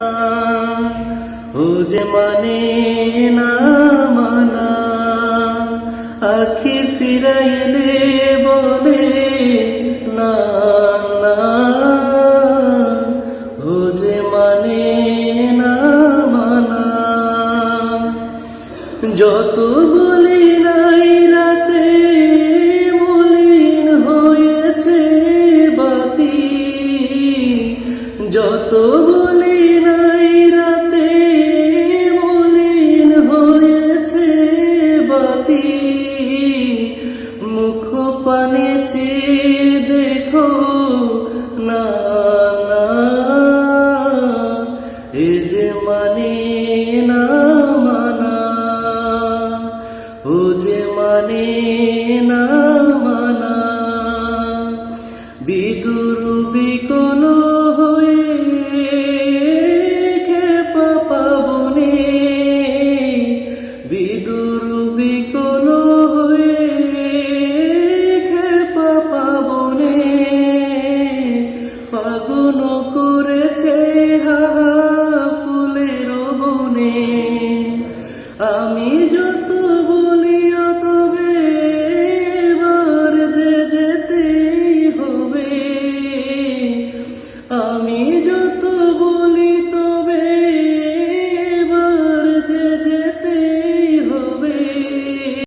ও যে মানে না মানা, আখি ফিরাইলে বলে, না না। ও যে মানে না মানা, যত বলি নাই রাতে, মলিন হয়েছে বাতি, যত বলি চেয়ে দেখো না। এ যে মানে না মানা ও যে মানে না মানা। বিদুর গুণ করেছে হা ফুলের বনে। আমি যত বলিও তবে এবার যে যেতে হবে। আমি